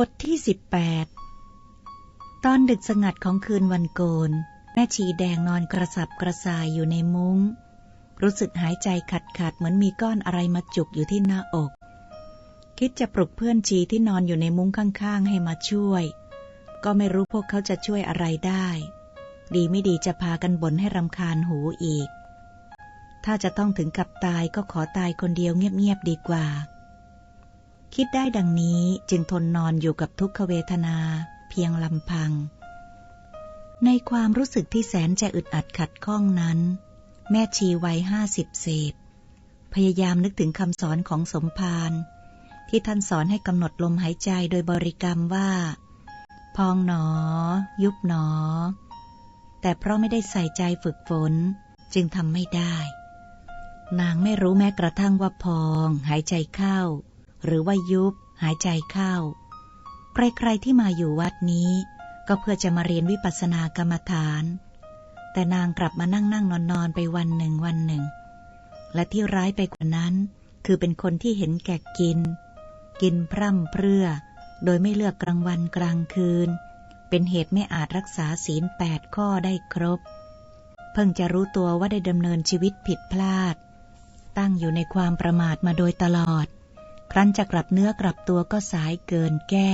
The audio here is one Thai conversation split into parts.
บทที่สิบแปดตอนดึกสงัดของคืนวันโกน แม่ชีแดงนอนกระสับกระส่ายอยู่ในมุง้ง รู้สึกหายใจขัดขัดเหมือนมีก้อนอะไรมาจุกอยู่ที่หน้าอก คิดจะปลุกเพื่อนชีที่นอนอยู่ในมุ้งข้างๆ ให้มาช่วย ก็ไม่รู้พวกเขาจะช่วยอะไรได้ ดีไม่ดีจะพากันบ่นให้รำคาญหูอีก ถ้าจะต้องถึงกับตายก็ขอตายคนเดียวเงียบๆดีกว่า คิดได้ดังนี้จึงทนนอนอยู่กับทุกขเวทนาเพียงลำพัง ในความรู้สึกที่แสนจะอึดอัดขัดข้องนั้น แม่ชีวัยห้าสิบเศษ พยายามนึกถึงคำสอนของสมภารที่ท่านสอนให้กำหนดลมหายใจโดยบริกรรมว่า พองหนอ ยุบหนอ แต่เพราะไม่ได้ใส่ใจฝึกฝน จึงทำไม่ได้ นางไม่รู้แม้กระทั่งว่าพอง หายใจเข้า หรือว่ายุบ หายใจเข้า ใครๆที่มาอยู่วัดนี้ ก็เพื่อจะมาเรียนวิปัสสนากรรมฐาน แต่นางกลับมานั่งนั่งนอนนอนไปวันหนึ่งวันหนึ่ง และที่ร้ายไปกว่านั้น คือเป็นคนที่เห็นแก่กิน กินพร่ำเพรื่อ โดยไม่เลือกกลางวันกลางคืน เป็นเหตุไม่อาจรักษาศีลแปดข้อได้ครบ เพิ่งจะรู้ตัวว่าได้ดำเนินชีวิตผิดพลาด ตั้งอยู่ในความประมาทมาโดยตลอด รั้นจะกลับเนื้อกลับตัวก็สายเกินแก้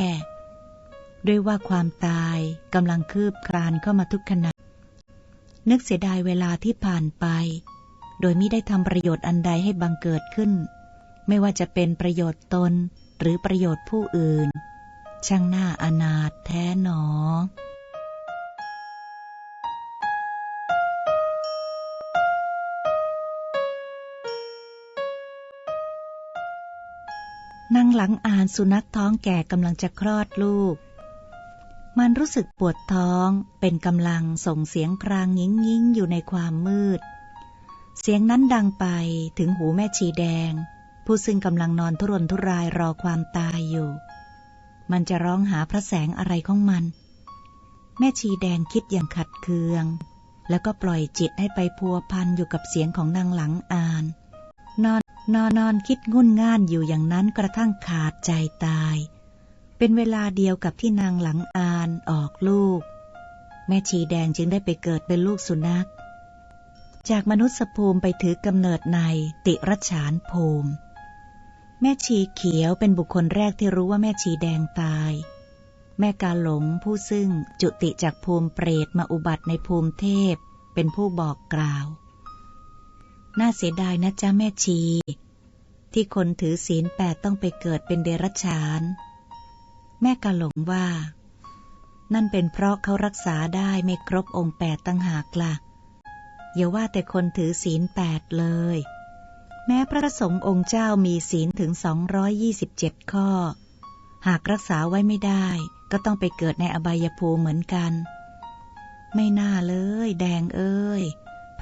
ด้วยว่าความตายกำลังคืบคลานเข้ามาทุกขณะ นึกเสียดายเวลาที่ผ่านไป โดยไม่ได้ทำประโยชน์อันใดให้บังเกิดขึ้น ไม่ว่าจะเป็นประโยชน์ตนหรือประโยชน์ผู้อื่น ช่างหน้าอนาถแท้หนอ นั่งหลังอ่านสุนัขท้องแก่กำลังจะคลอดลูก มันรู้สึกปวดท้องเป็นกำลังส่งเสียงครางยิงยิงอยู่ในความมืด เสียงนั้นดังไปถึงหูแม่ชีแดง ผู้ซึ่งกำลังนอนทุรนทุรายรอความตายอยู่ มันจะร้องหาพระแสงอะไรของมัน แม่ชีแดงคิดอย่างขัดเคือง แล้วก็ปล่อยจิตให้ไปพัวพันอยู่กับเสียงของนางหลังอ่าน นอน นอนนอนคิดงุ่นง่านอยู่อย่างนั้นกระทั่งขาดใจตาย เป็นเวลาเดียวกับที่นางหลังอานออกลูก แม่ชีแดงจึงได้ไปเกิดเป็นลูกสุนัข จากมนุษย์ภูมิไปถือกำเนิดในติรฉานภูมิ แม่ชีเขียวเป็นบุคคลแรกที่รู้ว่าแม่ชีแดงตาย แม่กาหลงผู้ซึ่งจุติจากภูมิเปรตมาอุบัติในภูมิเทพเป็นผู้บอกกล่าว น่าเสียดายนะจ๊ะแม่ชี ที่คนถือศีลแปดต้องไปเกิดเป็นเดรัจฉาน แม่กะหลงว่า นั่นเป็นเพราะเขารักษาได้ไม่ครบองค์แปดตั้งหากละ่ะ อย่าว่าแต่คนถือศีลแปดเลย แม้พระสงฆ์องค์เจ้ามีศีลถึงสองร้อยยี่สิบเจ็ดข้อ หากรักษาไว้ไม่ได้ ก็ต้องไปเกิดในอบายภูมิเหมือนกัน ไม่น่าเลย แดงเอ้ย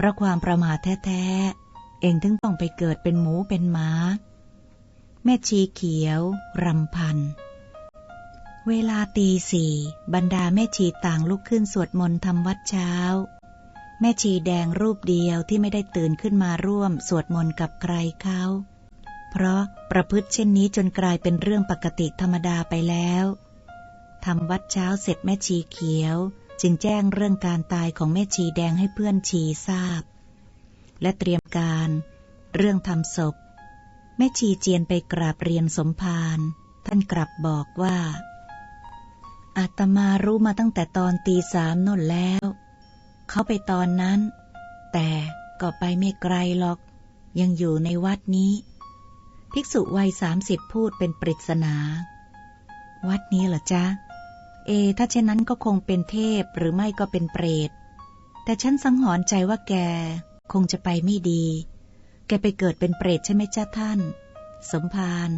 เพราะความประมาทแท้เองถึงต้องไปเกิดเป็นหมูเป็นหมา แม่ชีเขียว รำพัน เวลาตีสี่บรรดาแม่ชีต่างลุกขึ้นสวดมนต์ทำวัดเช้า แม่ชีแดงรูปเดียวที่ไม่ได้ตื่นขึ้นมาร่วมสวดมนต์กับใครเขาเพราะประพฤติเช่นนี้จนกลายเป็นเรื่องปกติธรรมดาไปแล้วทำวัดเช้าเสร็จแม่ชีเขียว จึงแจ้งเรื่องการตายของแม่ชีแดงให้เพื่อนชีทราบ และเตรียมการ เรื่องทำศพ แม่ชีเจียนไปกราบเรียนสมภารท่านกลับบอกว่า อาตมารู้มาตั้งแต่ตอนตีสามน่นแล้ว เขาไปตอนนั้น แต่ก็ไปไม่ไกลหรอก ยังอยู่ในวัดนี้ ภิกษุวัยสามสิบพูดเป็นปริศนา วัดนี้เหรอจ๊ะ เอ ถ้าเช่นนั้นก็คงเป็นเทพหรือไม่ก็เป็นเปรต แต่ฉันสังหรณ์ใจว่าแก คงจะไปไม่ดี แกไปเกิดเป็นเปรตใช่ไหมจ้าท่าน สมภาร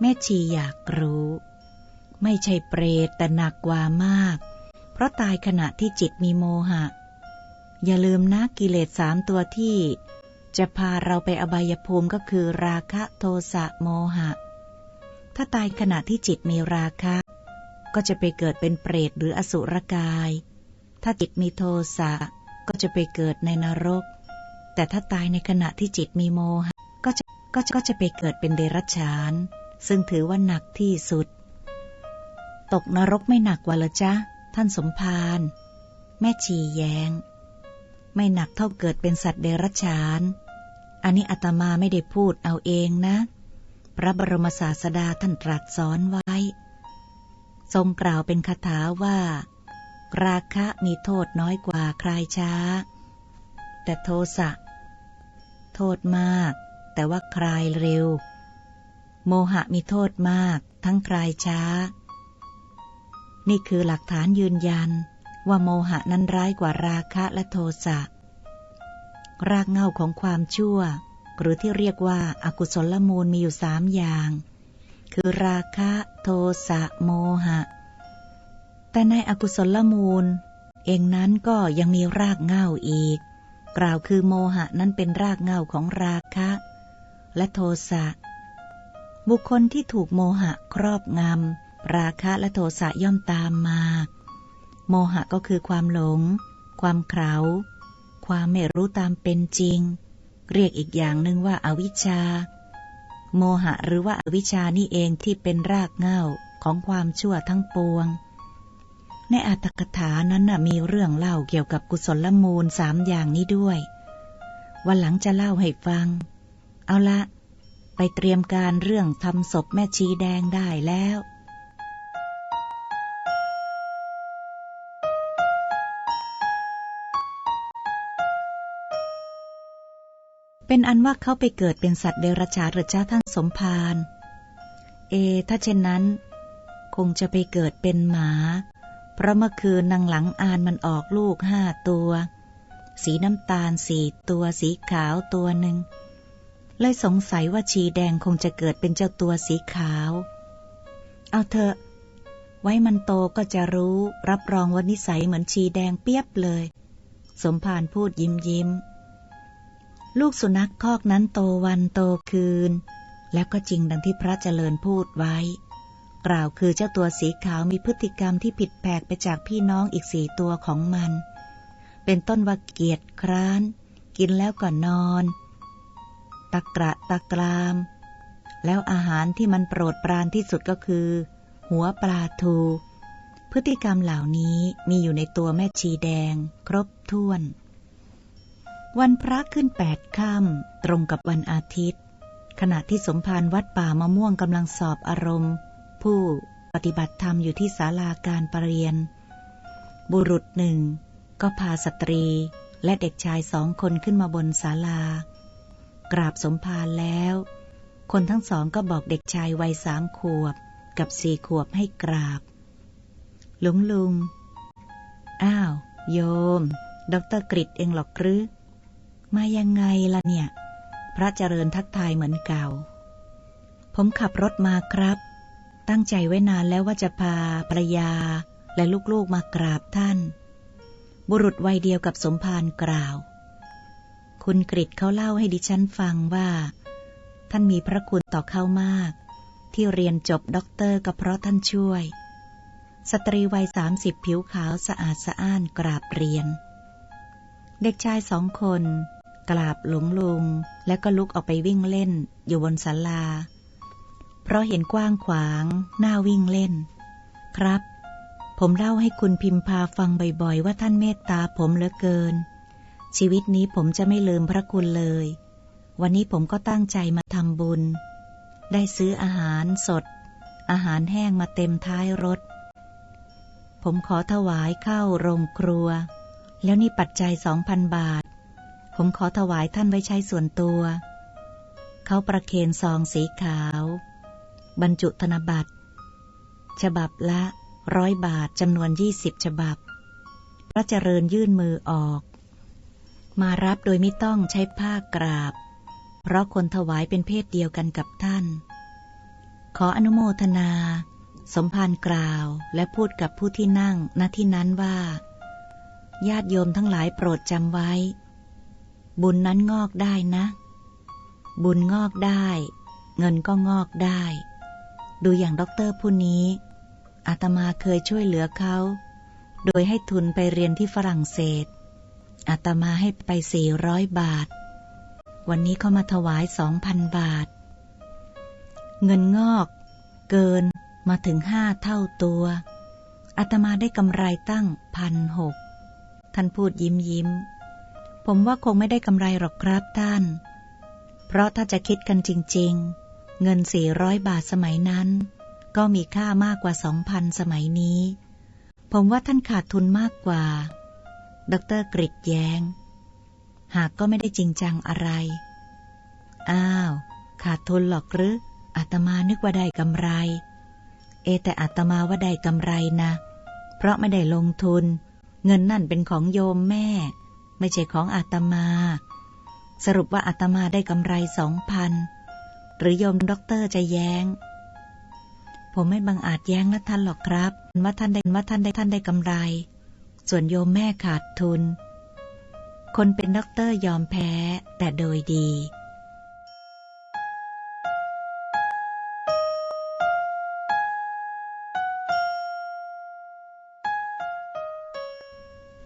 แม่ชีอยากรู้ ไม่ใช่เปรตแต่หนักกว่ามาก เพราะตายขณะที่จิตมีโมหะ อย่าลืมนะกิเลสสามตัวที่ จะพาเราไปอบายภูมิก็คือราคะโทสะโมหะ ถ้าตายขณะที่จิตมีราคะ ก็จะไปเกิดเป็นเปรตหรืออสุรกาย ถ้าจิตมีโทสะก็จะไปเกิดในนรก แต่ถ้าตายในขณะที่จิตมีโมหะก็จะก็จะก็จะไปเกิดเป็นเดรัจฉาน ซึ่งถือว่าหนักที่สุด ตกนรกไม่หนักกว่าละจ๊ะ ท่านสมภารแม่ชีแยงไม่หนักเท่าเกิดเป็นสัตว์เดรัจฉาน อันนี้อาตมาไม่ได้พูดเอาเองนะ พระบรมศาสดาท่านตรัสสอนไว้ ทรงกล่าวเป็นคาถาว่า ราคะมีโทษน้อยกว่าคลายช้า แต่โทสะ โทษมาก แต่ว่าคลายเร็ว โมหะมีโทษมาก ทั้งคลายช้า นี่คือหลักฐานยืนยันว่าโมหะนั้นร้ายกว่าราคะและโทสะ รากเหง้าของความชั่ว หรือที่เรียกว่าอากุศลมูลมีอยู่สามอย่าง คือราคะโทสะโมหะ แต่ในอกุศลมูล เองนั้นก็ยังมีรากเง้าอีก กล่าวคือโมหะนั้นเป็นรากเง้าของราคะ และโทสะ บุคคลที่ถูกโมหะครอบงำ ราคะและโทสะย่อมตามมา โมหะก็คือความหลง ความเขลาความไม่รู้ตามเป็นจริง เรียกอีกอย่างหนึ่งว่าอาวิชชา โมหะหรือว่าอวิชชานี่เองที่เป็นรากเหง้าของความชั่วทั้งปวง ในอัตถกถานั้นนะมีเรื่องเล่าเกี่ยวกับกุศลมูลสามอย่างนี้ด้วย วันหลังจะเล่าให้ฟัง เอาละ ไปเตรียมการเรื่องทำศพแม่ชีแดงได้แล้ว เป็นอันว่าเขาไปเกิดเป็นสัตว์เดรัจฉานหรือจ้าท่านสมภารเอ ถ้าเช่นนั้น คงจะไปเกิดเป็นหมา เพราะเมื่อคืนนางหลังอานมันออกลูกห้าตัว สีน้ำตาลสี่ตัวสีขาวตัวหนึ่งเลยสงสัยว่าชีแดงคงจะเกิดเป็นเจ้าตัวสีขาว เอาเถอะไว้มันโตก็จะรู้รับรองว่านิสัยเหมือนชีแดงเปียบเลย สมภารพูดยิ้มยิ้ม ลูกสุนัขคอกนั้นโตวันโตคืน แล้วก็จริงดังที่พระเจริญพูดไว้ กล่าวคือเจ้าตัวสีขาวมีพฤติกรรมที่ผิดแปลกไปจากพี่น้องอีกสี่ตัวของมัน เป็นต้นว่าเกียจคร้าน กินแล้วก็นอน ตะกระตะกราม แล้วอาหารที่มันโปรดปรานที่สุดก็คือ หัวปลาทู พฤติกรรมเหล่านี้มีอยู่ในตัวแม่ชีแดง ครบถ้วน วันพระขึ้นแปดค่ำตรงกับวันอาทิตย์ ขณะที่สมภารวัดป่ามะม่วงกำลังสอบอารมณ์ ผู้ปฏิบัติธรรมอยู่ที่ศาลาการประเรียน บุรุษหนึ่ง ก็พาสตรีและเด็กชายสองคนขึ้นมาบนศาลา กราบสมภารแล้ว คนทั้งสองก็บอกเด็กชายวัยสามขวบกับสี่ขวบให้กราบ หลวงลุง อ้าว โยม ดรกริดเองหรอกหรือ มายังไงล่ะเนี่ย พระเจริญทักทายเหมือนเก่า ผมขับรถมาครับ ตั้งใจไว้นานแล้วว่าจะพาภรรยาและลูกๆมากราบท่าน บุรุษวัยเดียวกับสมภารกล่าว คุณกริดเขาเล่าให้ดิฉันฟังว่า ท่านมีพระคุณต่อเขามาก ที่เรียนจบด็อกเตอร์ก็เพราะท่านช่วย สตรีวัยสามสิบผิวขาวสะอาดสะอ้านกราบเรียนเด็กชายสองคน กราบหลวงลุง แล้วก็ลุกออกไปวิ่งเล่นอยู่บนศาลา เพราะเห็นกว้างขวางน่าวิ่งเล่น ครับ ผมเล่าให้คุณพิมพาฟังบ่อยๆ ว่าท่านเมตตาผมเหลือเกิน ชีวิตนี้ผมจะไม่ลืมพระคุณเลย วันนี้ผมก็ตั้งใจมาทำบุญ ได้ซื้ออาหารสด อาหารแห้งมาเต็มท้ายรถ ผมขอถวายเข้าโรงครัวแล้วนี่ปัจจัยสองพันบาท ผมขอถวายท่านไว้ใช้ส่วนตัว เขาประเคนซองสีขาว บรรจุธนบัตร ฉบับละร้อยบาทจำนวนยี่สิบฉบับ พระเจริญยื่นมือออก มารับโดยไม่ต้องใช้ผ้ากราบ เพราะคนถวายเป็นเพศเดียวกันกับท่าน ขออนุโมทนา สมภารกล่าวและพูดกับผู้ที่นั่งณที่นั้นว่า ญาติโยมทั้งหลายโปรดจำไว้ บุญนั้นงอกได้นะ บุญงอกได้ เงินก็งอกได้ ดูอย่างด็อกเตอร์ผู้นี้อาตมาเคยช่วยเหลือเขา โดยให้ทุนไปเรียนที่ฝรั่งเศสอาตมาให้ไปสี่ร้อยบาท วันนี้เขามาถวายสองพันบาท เงินงอก เกินมาถึงห้าเท่าตัวอาตมาได้กำไรตั้งพันหกท่านพูดยิ้มยิ้ม ผมว่าคงไม่ได้กำไรหรอกครับท่าน เพราะถ้าจะคิดกันจริง ๆ เงินสี่ร้อยบาทสมัยนั้น ก็มีค่ามากกว่าสองพันสมัยนี้ ผมว่าท่านขาดทุนมากกว่า ดรกริดแยง้ง หากก็ไม่ได้จริงจังอะไร อ้าว ขาดทุนหรอกหรืออาตมานึกว่าได้กำไร เอแต่อาตมาว่าได้กำไรนะ เพราะไม่ได้ลงทุน เงินนั่นเป็นของโยมแม่ ไม่ใช่ของอาตมา สรุปว่าอาตมาได้กำไรสองพันหรือโยมด็อกเตอร์จะแย้ง ผมไม่บังอาจแย้งนะท่านหรอกครับว่าท่านได้ว่าท่านได้ท่านได้กำไร ส่วนโยมแม่ขาดทุน คนเป็นด็อกเตอร์ยอมแพ้แต่โดยดี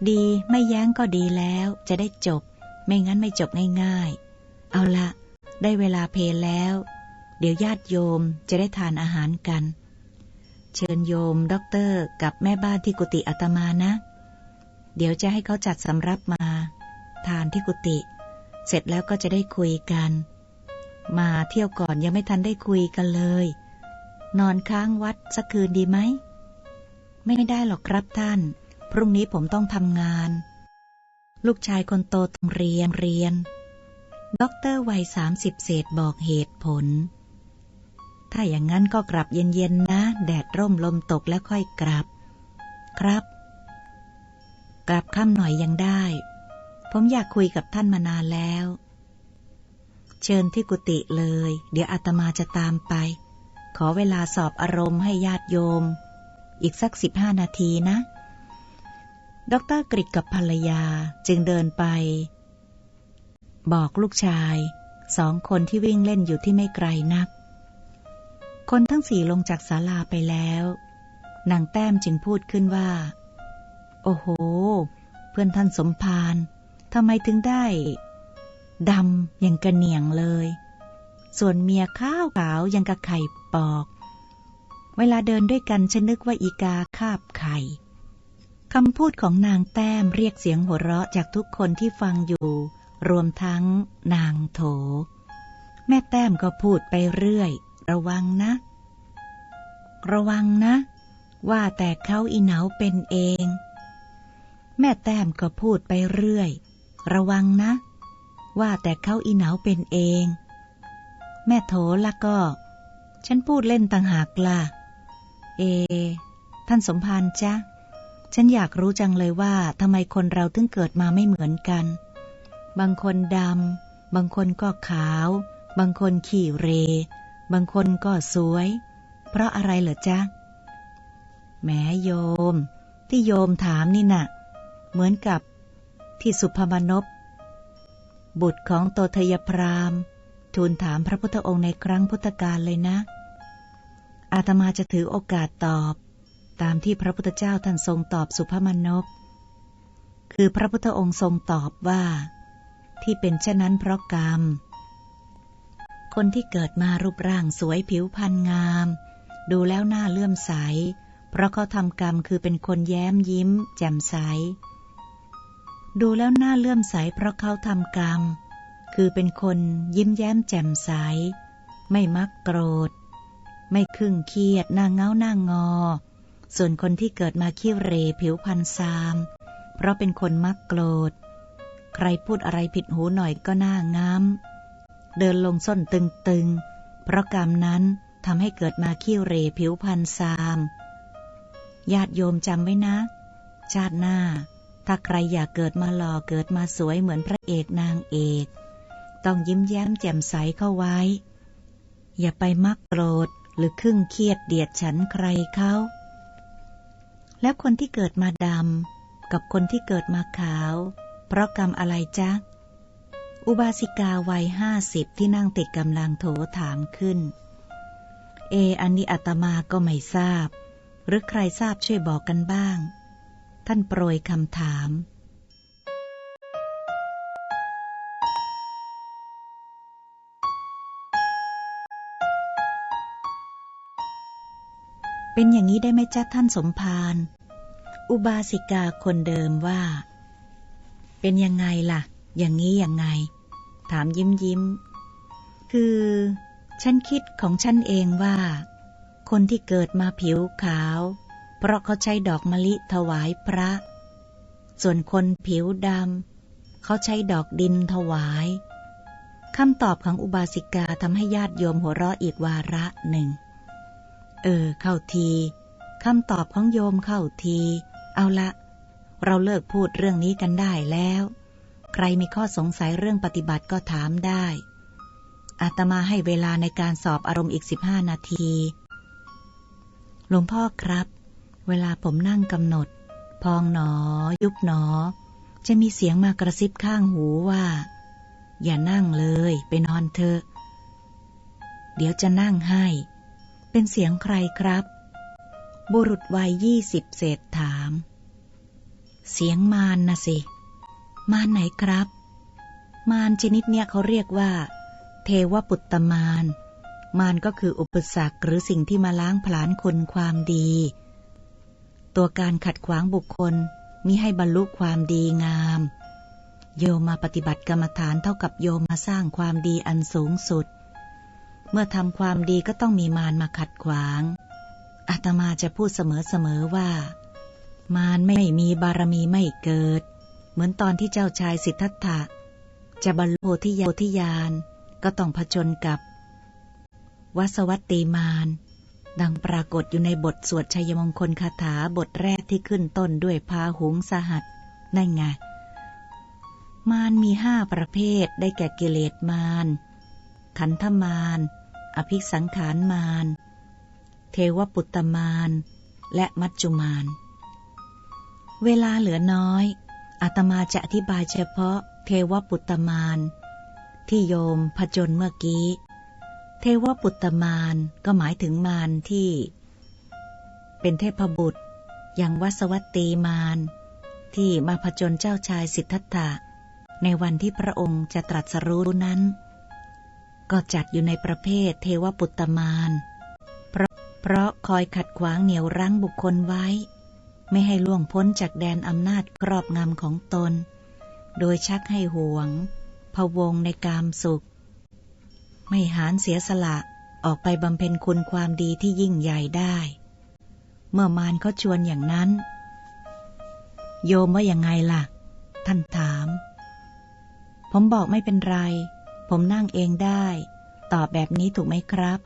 ดีไม่แย้งก็ดีแล้วจะได้จบ ไม่งั้นไม่จบง่ายๆ เอาละ ได้เวลาเพลแล้ว เดี๋ยวญาติโยมจะได้ทานอาหารกัน เชิญโยมด็อกเตอร์กับแม่บ้านที่กุฏิอาตมานะ เดี๋ยวจะให้เขาจัดสำรับมา ทานที่กุฏิเสร็จแล้วก็จะได้คุยกัน มาเที่ยวก่อนยังไม่ทันได้คุยกันเลย นอนค้างวัดสักคืนดีไหม ไม่ได้หรอกครับท่าน พรุ่งนี้ผมต้องทำงาน ลูกชายคนโตต้องเรียนเรียนด็อกเตอร์วัยสามสิบเศษบอกเหตุผล ถ้าอย่างนั้นก็กลับเย็นๆนะ แดดร่มลมตกแล้วค่อยกลับ ครับ กลับค่ำหน่อยยังได้ ผมอยากคุยกับท่านมานานแล้ว เชิญที่กุฏิเลย เดี๋ยวอาตมาจะตามไป ขอเวลาสอบอารมณ์ให้ญาติโยม อีกสักสิบห้านาทีนะ ดรกริกกับภรรยาจึงเดินไป บอกลูกชายสองคนที่วิ่งเล่นอยู่ที่ไม่ไกลนัก คนทั้งสี่ลงจากศาลาไปแล้วนางแต้มจึงพูดขึ้นว่า โอ้โห เพื่อนท่านสมภารทำไมถึงได้ดำอย่างกระเหนียงเลย ส่วนเมียข้าวขาวยังกระไข่ปอก เวลาเดินด้วยกันฉันนึกว่าอีกาคาบไข่ คำพูดของนางแต้มเรียกเสียงหัวเราะจากทุกคนที่ฟังอยู่ รวมทั้งนางโถ แม่แต้มก็พูดไปเรื่อย ระวังนะ ระวังนะ ว่าแต่เขาอีเหนาเป็นเอง แม่แต้มก็พูดไปเรื่อย ระวังนะ ว่าแต่เขาอีเหนาเป็นเอง แม่โถละก็ ฉันพูดเล่นต่างหากล่ะ เอ ท่านสมภารจ๊ะ ฉันอยากรู้จังเลยว่าทำไมคนเราถึงเกิดมาไม่เหมือนกัน บางคนดำ บางคนก็ขาว บางคนขี่เร บางคนก็สวย เพราะอะไรเหรอจ๊ะ แหมโยม ที่โยมถามนี่น่ะ เหมือนกับที่สุภมนพบุตรของโตทยพรามทูลถามพระพุทธองค์ในครั้งพุทธกาลเลยนะ อาตมาจะถือโอกาสตอบ ตามที่พระพุทธเจ้าท่านทรงตอบสุภมนพคือพระพุทธองค์ทรงตอบว่า ที่เป็นเช่นนั้นเพราะกรรม คนที่เกิดมารูปร่างสวยผิวพรรณงาม ดูแล้วหน้าเลื่อมใส เพราะเขาทำกรรมคือเป็นคนแย้มยิ้ม แจ่มใส ดูแล้วหน้าเลื่อมใส เพราะเขาทำกรรม คือเป็นคนยิ้มแย้มแจ่มใส ไม่มักโกรธ ไม่คึ่งเครียดหน้าเงาหน้างอ ส่วนคนที่เกิดมาขี้เรผิวพันซาม เพราะเป็นคนมักโกรธ ใครพูดอะไรผิดหูหน่อยก็หน้างามเดินลงส้นตึงๆ เพราะกรรมนั้นทำให้เกิดมาขี้เรผิวพันซามญาติโยมจำไว้นะ ชาติหน้า ถ้าใครอยากเกิดมาหล่อเกิดมาสวยเหมือนพระเอกนางเอก ต้องยิ้มแย้มแจ่มใสเข้าไว้ อย่าไปมักโกรธหรือครึ่งเครียดเดียดฉันใครเขา แล้วคนที่เกิดมาดำกับคนที่เกิดมาขาว เพราะกรรมอะไรจ๊ะ อุบาสิกาวัยห้าสิบที่นั่งติดกำลังโถถามขึ้น เอ อันนี้อาตมาก็ไม่ทราบ หรือใครทราบช่วยบอกกันบ้าง ท่านโปรยคำถาม เป็นอย่างนี้ได้ไหมจ้าท่านสมภาร อุบาสิกาคนเดิมว่า เป็นยังไงล่ะ อย่างนี้อยังไง ถามยิ้มยิ้ม คือ ฉันคิดของฉันเองว่า คนที่เกิดมาผิวขาว เพราะเขาใช้ดอกมะลิถวายพระ ส่วนคนผิวดำเขาใช้ดอกดินถวายคำตอบของอุบาสิกาทำให้ญาติโยมหัวเราะอีกวาระหนึ่ง เออ เข้าทีคำตอบของโยมเข้าที เอาละ เราเลิกพูดเรื่องนี้กันได้แล้ว ใครมีข้อสงสัยเรื่องปฏิบัติก็ถามได้ อาตมาให้เวลาในการสอบอารมณ์อีกสิบห้านาที หลวงพ่อครับ เวลาผมนั่งกำหนด พองหนอ ยุบหนอ จะมีเสียงมากระซิบข้างหูว่า อย่านั่งเลย ไปนอนเถอะ เดี๋ยวจะนั่งให้ เป็นเสียงใครครับ บุรุษวัยยี่สิบเศษถาม เสียงมารนนะสิ มารไหนครับ มารชนิดเนี้ยเขาเรียกว่า เทวปุตตมาร มารก็คืออุปสรรคหรือสิ่งที่มาล้างผลาญคนความดี ตัวการขัดขวางบุคคลมิให้บรรลุความดีงาม โยมมาปฏิบัติกรรมฐานเท่ากับโยมมาสร้างความดีอันสูงสุด เมื่อทำความดีก็ต้องมีมารมาขัดขวางอาตมาจะพูดเสมอๆว่า มารไม่มีบารมีไม่เกิด เหมือนตอนที่เจ้าชายสิทธัตถะ จะบรรลุโพธิญาโพธิญาณก็ต้องผจญกับวสวัตตีมารดังปรากฏอยู่ในบทสวดชัยมงคลคาถาบทแรกที่ขึ้นต้นด้วยพาหุงสหัสนั่นไง มารมีห้าประเภทได้แก่กิเลสมารขันธมาร อภิสังขารมาร เทวปุตตมาร และมัจจุมาร เวลาเหลือน้อยอาตมาจะอธิบายเฉพาะเทวปุตตมาร ที่โยมผจญเมื่อกี้ เทวปุตตมารก็หมายถึงมารที่ เป็นเทพบุตร อย่างวัสวัตตีมารที่มาผจญเจ้าชายสิทธัตถะในวันที่พระองค์จะตรัสรู้นั้น ก็จัดอยู่ในประเภทเทวปุตตมารเพราะเพราะคอยขัดขวางเหนี่ยวรั้งบุคคลไว้ ไม่ให้ล่วงพ้นจากแดนอำนาจครอบงำของตน โดยชักให้หวงพะวงในกามสุข ไม่หานเสียสละออกไปบำเพ็ญคุณความดีที่ยิ่งใหญ่ได้ เมื่อมารเขาชวนอย่างนั้น โยมว่าอยังไงล่ะ ท่านถาม ผมบอกไม่เป็นไร ผมนั่งเองได้ ตอบแบบนี้ถูกไหมครับ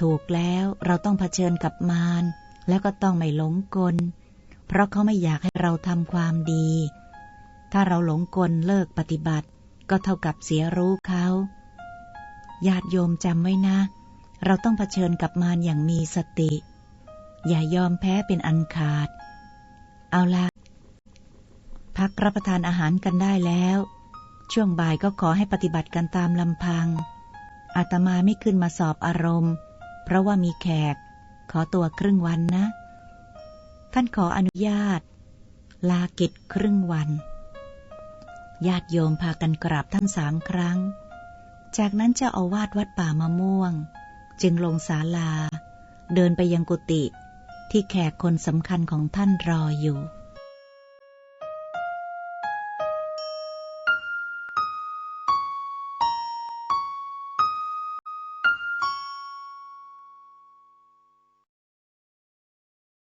ถูกแล้วเราต้องเผชิญกับมารแล้วก็ต้องไม่หลงกล เพราะเขาไม่อยากให้เราทำความดี ถ้าเราหลงกลเลิกปฏิบัติ ก็เท่ากับเสียรู้เขาญาติโยมจำไว้นะ เราต้องเผชิญกับมารอย่างมีสติ อย่ายอมแพ้เป็นอันขาด เอาละพักรับประทานอาหารกันได้แล้ว ช่วงบ่ายก็ขอให้ปฏิบัติกันตามลำพัง อาตมาไม่ขึ้นมาสอบอารมณ์ เพราะว่ามีแขก ขอตัวครึ่งวันนะ ท่านขออนุญาต ลากิจครึ่งวัน ญาติโยมพากันกราบท่านสามครั้ง จากนั้นเจ้าอาวาสวัดป่ามะม่วง จึงลงศาลา เดินไปยังกุฏิที่แขกคนสำคัญของท่านรออยู่